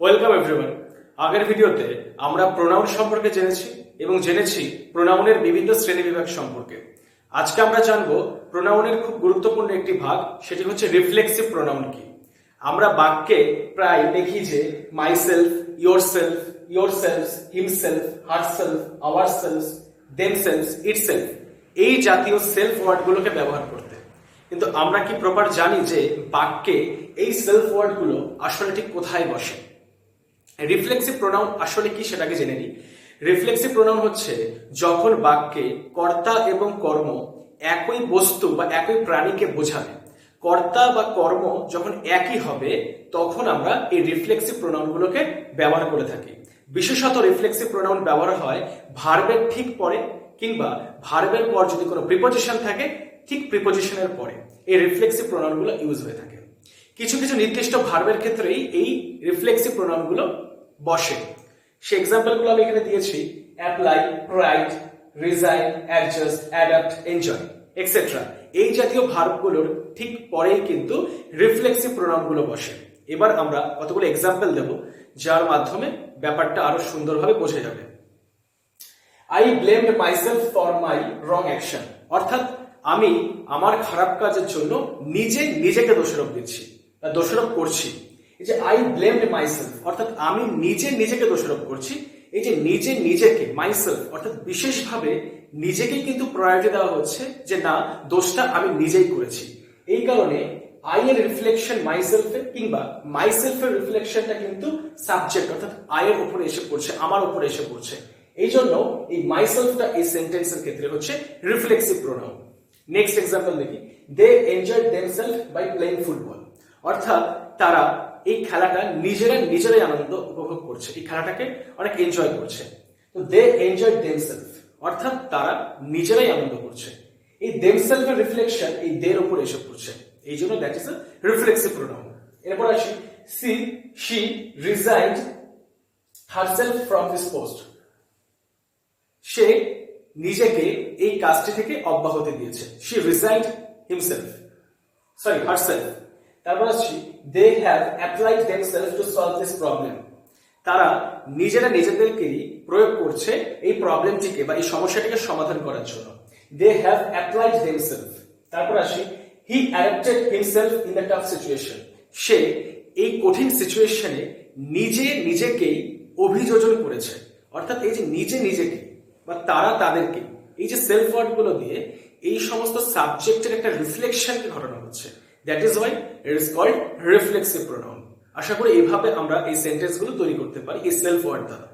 Welcome everyone আগের ভিডিওতে আমরা প্রোনাউন সম্পর্কে জেনেছি এবং জেনেছি প্রোনাউনের বিভিন্ন শ্রেণি বিভাগ সম্পর্কে। আজকে আমরা জানব প্রোনাউনের খুব গুরুত্বপূর্ণ একটি ভাগ, সেটি হচ্ছে রিফ্লেক্সিভ প্রোনাউন কি। আমরা বাক্যে প্রায় দেখি যে myself yourself yourself himself herself ourself themself itself এই জাতীয় সেলফ ওয়ার্ডগুলোকে ব্যবহার করতে। কিন্তু আমরা কি প্রপার জানি যে বাক্যে এই সেলফ ওয়ার্ডগুলো আসলে ঠিক কোথায় বসে? রিফ্লেক্সিভ প্রোনাউন আসলে কি সেটাকে জেনে নিই। রিফ্লেক্সিভ প্রোনাউন হচ্ছে যখন বাক্যে কর্তা এবং কর্ম একই বস্তু বা একই প্রাণীকে বোঝাবে। কর্তা বা কর্ম যখন একই হবে, তখন আমরা এই রিফ্লেক্সিভ প্রোনাউনগুলোকে ব্যবহার করে থাকি। বিশেষত রিফ্লেক্সিভ প্রোনাউন ব্যবহার হয় ভার্বের ঠিক পরে কিংবা ভার্বের পর যদি কোনো প্রিপোজিশন থাকে, ঠিক প্রিপোজিশনের পরে। এই রিফ্লেক্সিভ প্রোনাউনগুলো ইউজ হয়ে থাকে। কিছু কিছু নির্দিষ্ট ভার্বের ক্ষেত্রেই এই রিফ্লেক্সিভ প্রোনাউনগুলো বসে। সে এক্সাম্পলগুলো আমি এখানে দিয়েছি। Apply write resign adjust adapt enjoy etcetera এই জাতীয় ভার্বগুলোর ঠিক পরেই কিন্তু রিফ্লেক্সিভ প্রোনাউনগুলো বসে। এবার আমরা কতগুলো এক্সাম্পল দেব, যার মাধ্যমে ব্যাপারটা আরও সুন্দরভাবে বোঝা যাবে। I blamed myself for my wrong action অর্থাৎ আমি আমার খারাপ কাজের জন্য নিজে নিজেকে দোষারোপ দিচ্ছি। দোষারোপ করছি। এই যে আই ব্লেমড মাইসেলফ অর্থাৎ আমি নিজে নিজেকে দোষারোপ করছি, এই যে নিজে নিজেকে মাইসেলফ অর্থাৎ বিশেষভাবে নিজেকে কিন্তু প্রায়োরিটি দেওয়া হচ্ছে যে না, দোষটা আমি নিজেই করেছি। এই কারণে আই এর রিফ্লেকশন মাইসেলফে কিংবা মাইসেলফের রিফ্লেকশনটা কিন্তু সাবজেক্ট অর্থাৎ আয়ের উপরে এসে পড়ছে, আমার উপরে এসে পড়ছে। এই জন্য এই মাইসেলফটা এই সেন্টেন্সের ক্ষেত্রে হচ্ছে রিফ্লেক্সিভ প্রোনাউন নেক্সট এক্সাম্পল দেখি। They enjoy themself by playing football অর্থাৎ তারা এই খেলাটা নিজেরা নিজেরাই আনন্দ উপভোগ করছে। এই খেলাটাকে অনেক এনজয় করছে। তো দে এনজয় দেমসেলফ অর্থাৎ তারা নিজেরাই আনন্দ করছে। এই দেমসেলফের রিফ্লেকশন এই দের উপর এসে পড়ছে। এই জন্য দ্যাট এ রিফ্লেক্সিভ প্রোনাউন এরপর আসি। See, she resigned herself from this post সে নিজেকে এই কাজটি থেকে অব্যাহতি দিয়েছে। She resigned himself sorry herself তারপর আসছি they have applied themself to solve this problem তারা নিজেরা নিজেদেরকেই প্রয়োগ করছে এই প্রবলেমটিকে বা এই সমস্যাটিকে সমাধান করার জন্য। দে হ্যাভ অ্যাপ্লাইড দেমসেলফ তারপর আসি he adapted himself in the tough situation সে এই কঠিন সিচুয়েশনে নিজে নিজেকেই অভিযোজন করেছে। অর্থাৎ এই যে নিজে নিজেকে বা তারা তাদেরকে, এই যে সেলফ ওয়ার্ডগুলো দিয়ে এই সমস্ত সাবজেক্টের একটা রিফ্লেকশন ঘটানো হচ্ছে। That is why it is called reflexive pronoun আশা করি এইভাবে আমরা এই সেন্টেন্সগুলো তৈরি করতে পারি, এই সেলফ ওয়ার্ড দ্বারা।